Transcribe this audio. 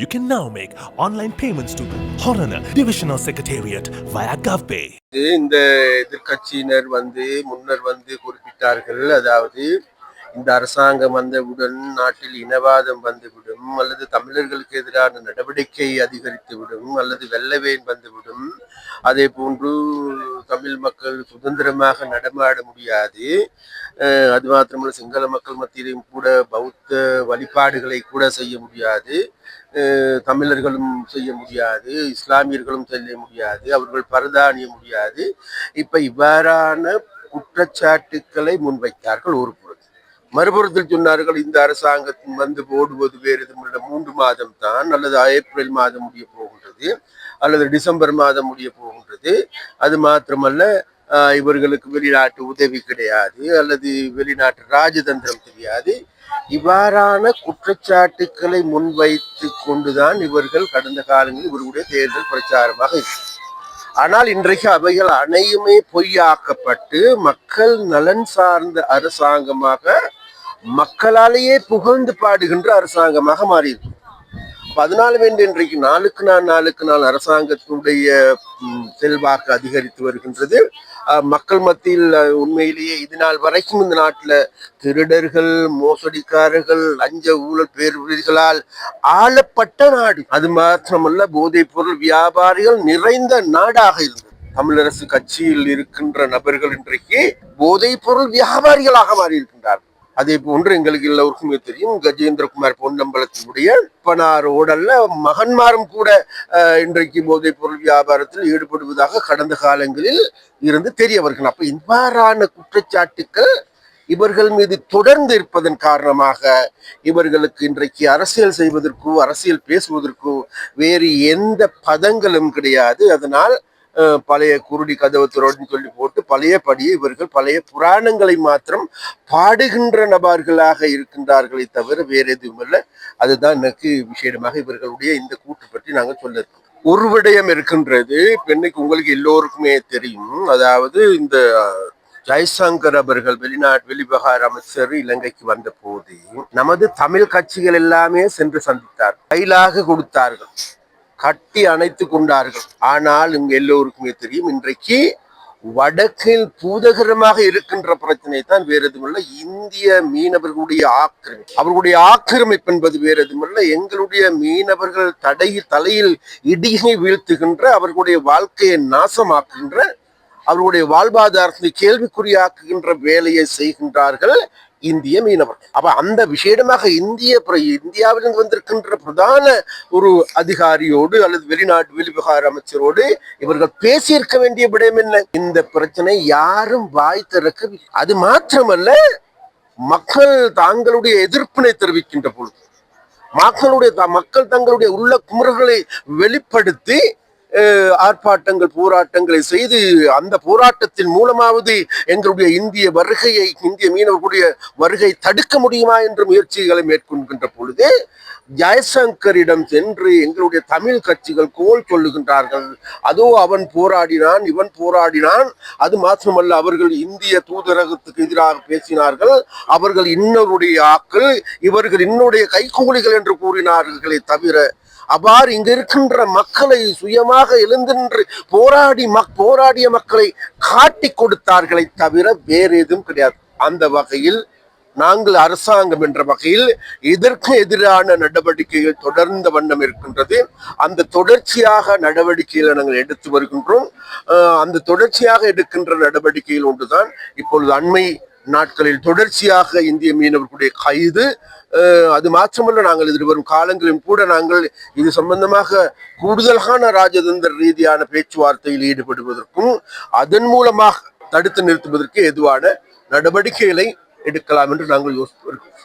You can now make online payments to Horana Divisional Secretariat via GovPay. இந்த எதிர்க்கட்சியினர் வந்து முன்னர் வந்து குறிப்பிட்டார்கள் அதாவது இந்த அரசாங்கம் வந்தவுடன் நாட்டில் இனவாதம் வந்துவிடும் அல்லது தமிழர்களுக்கு எதிரான நடவடிக்கை அதிகரித்துவிடும் அல்லது வெள்ளவேன் வந்துவிடும் அதே போன்று தமிழ் மக்கள் சுதந்திரமாக நடமாட முடியாது. அது மாத்திரமல்ல சிங்கள மக்கள் மத்தியிலும் கூட பௌத்த வழிபாடுகளை கூட செய்ய முடியாது. தமிழர்களும் செய்ய முடியாது இஸ்லாமியர்களும் செய்ய முடியாது அவர்கள் பரதானிய முடியாது. இப்ப இவ்வாறான குற்றச்சாட்டுக்களை முன்வைத்தார்கள் ஒரு மறுபுறத்தில் சொன்னார்கள் இந்த அரசாங்கத்தின் வந்து ஓடுவது வேறு எதுவும் மூன்று மாதம் தான் அல்லது ஏப்ரல் மாதம் முடிய போகின்றது. அல்லது டிசம்பர் மாதம் முடிய போகின்றது. அது மாத்திரமல்ல இவர்களுக்கு வெளிநாட்டு உதவி கிடையாது அல்லது வெளிநாட்டு ராஜதந்திரம் தெரியாது. இவ்வாறான குற்றச்சாட்டுக்களை முன்வைத்து கொண்டுதான் இவர்கள் கடந்த காலங்களில் இவர்களுடைய தேர்தல் பிரச்சாரமாக இருக்கு ஆனால் இன்றைக்கு அவைகள் அனையுமே பொய்யாக்கப்பட்டு மக்கள் நலன் சார்ந்த அரசாங்கமாக மக்களாலேயே புகழ்ந்து பாடுகின்ற அரசாங்கமாக மாறியிருக்கு அதனால வேண்டி இன்றைக்கு நாளுக்கு நாள் நாளுக்கு நாள் அரசாங்கத்தினுடைய செல்வாக்கு அதிகரித்து வருகின்றது. மக்கள் மத்தியில் உண்மையிலேயே இது நாள் வரைக்கும் இந்த நாட்டில் திருடர்கள் மோசடிக்காரர்கள் லஞ்ச ஊழல் பேர்வழிகளால் ஆளப்பட்ட நாடு. அது மாத்திரமல்ல போதைப் பொருள் வியாபாரிகள் நிறைந்த நாடாக இருந்தது. தமிழரசு கட்சியில் இருக்கின்ற நபர்கள் இன்றைக்கு போதைப் பொருள் வியாபாரிகளாக மாறி இருக்கின்றார்கள் அதே போன்று எங்களுக்கு எல்லோருக்குமே தெரியும் கஜேந்திரகுமார் பொன்னம்பலத்தினுடைய பனார் உடல்ல மகன்மாரும் கூட இன்றைக்கு போதைப் பொருள் வியாபாரத்தில் ஈடுபடுவதாக கடந்த காலங்களில் இருந்து தெரிய வருகிறது அப்ப இவ்வாறான குற்றச்சாட்டுக்கள் இவர்கள் மீது தொடர்ந்து இருப்பதன் காரணமாக இவர்களுக்கு இன்றைக்கு அரசியல் செய்வதற்கோ அரசியல் பேசுவதற்கோ வேறு எந்த பதங்களும் கிடையாது. அதனால் பழைய குருடி கதவு துறன்னு சொல்லி போட்டு பழையபடியே இவர்கள் பழைய புராணங்களை மாத்திரம் பாடுகின்ற நபர்களாக இருக்கின்றார்களே தவிர வேற எதுவும் இல்லை. அதுதான் எனக்கு விஷேடமாக இவர்களுடைய இந்த கூட்டு பற்றி நாங்கள் சொல்ல ஒரு விடயம் இருக்கின்றது. பெண்ணுக்கு உங்களுக்கு எல்லோருக்குமே தெரியும். அதாவது இந்த ஜெய்சங்கர் அவர்கள் வெளிநாட்டு வெளிவிவகார அமைச்சர் இலங்கைக்கு வந்த போது நமது தமிழ் கட்சிகள் எல்லாமே சென்று சந்தித்தார் கைலாக கொடுத்தார்கள். கட்டி அணைத்து கொண்டார்கள். ஆனால் இங்க எல்லோருக்குமே தெரியும் இன்றைக்கு வடக்கில் பூதகரமாக இருக்கின்ற பிரச்சனை தான் வேறு எதுவுமில்ல. இந்திய மீனவர்களுடைய ஆக்கிரமிப்பு அவர்களுடைய ஆக்கிரமிப்பு என்பது வேறு எதுவுமில்ல. எங்களுடைய மீனவர்கள் தடையில் தலையில் இடியை வீழ்த்துகின்ற அவர்களுடைய வாழ்க்கையை நாசமாக்குகின்ற அவர்களுடைய வாழ்வாதாரத்தை கேள்விக்குறியாக்குகின்ற வேலையை செய்கின்றார்கள். இந்திய மீனவர். அப்ப அந்த விசேடமாக இந்திய இந்தியாவிலிருந்து வந்திருக்கின்ற பிரதான ஒரு அதிகாரியோடு அல்லது வெளிநாட்டு வெளிவிவகார அமைச்சரோடு இவர்கள் பேசியிருக்க வேண்டிய விடயம் என்ன? இந்த பிரச்சனை யாரும் வாய் திறக்கவில்லை அது மாத்திரமல்ல மக்கள் தாங்களுடைய எதிர்ப்பினை தெரிவிக்கின்ற பொழுது மக்களுடைய மக்கள் தங்களுடைய உள்ள குமுறல்களை வெளிப்படுத்தி ஆர்ப்பாட்டங்கள் போராட்டங்களை செய்து அந்த போராட்டத்தின் மூலமாவது எங்களுடைய இந்திய வருகையை இந்திய மீனவர்களுடைய வருகை தடுக்க முடியுமா என்ற முயற்சிகளை மேற்கொள்கின்ற பொழுது ஜெயசங்கரிடம் சென்று எங்களுடைய தமிழ் கட்சிகள் கோல் சொல்லுகின்றார்கள். அதோ அவன் போராடினான் இவன் போராடினான். அது மாத்திரமல்ல அவர்கள் இந்திய தூதரகத்துக்கு எதிராக பேசினார்கள். அவர்கள் இன்னொருடைய ஆக்கள் இவர்கள் இன்னுடைய கைகூலிகள் என்று கூறினார்களே தவிர அவ்வாறு இங்க இருக்கின்ற மக்களை எதிராக எழுந்தின்று போராடி மக் போராடிய மக்களை காட்டி கொடுத்தார்களை தவிர வேறு எதுவும் கிடையாது. அந்த வகையில் நாங்கள் அரசாங்கம் என்ற வகையில் இதற்கு எதிரான நடவடிக்கைகள் தொடர்ந்த வண்ணம் இருக்கின்றது. அந்த தொடர்ச்சியாக நடவடிக்கைகளை நாங்கள் எடுத்து வருகின்றோம். அந்த தொடர்ச்சியாக எடுக்கின்ற நடவடிக்கையில் ஒன்றுதான். இப்பொழுது அண்மை நாட்களில் தொடர்ச்சியாக இந்திய மீனவர்களுடைய கைது அது மாத்திரமல்ல நாங்கள் எதிர்வரும் காலங்களிலும் கூட நாங்கள் இது சம்பந்தமாக கூடுதலான ராஜதந்திர ரீதியான பேச்சுவார்த்தையில் ஈடுபடுவதற்கும் அதன் மூலமாக தடுத்து நிறுத்துவதற்கு எதுவான நடவடிக்கைகளை எடுக்கலாம் என்று நாங்கள் யோசித்து வருகிறோம்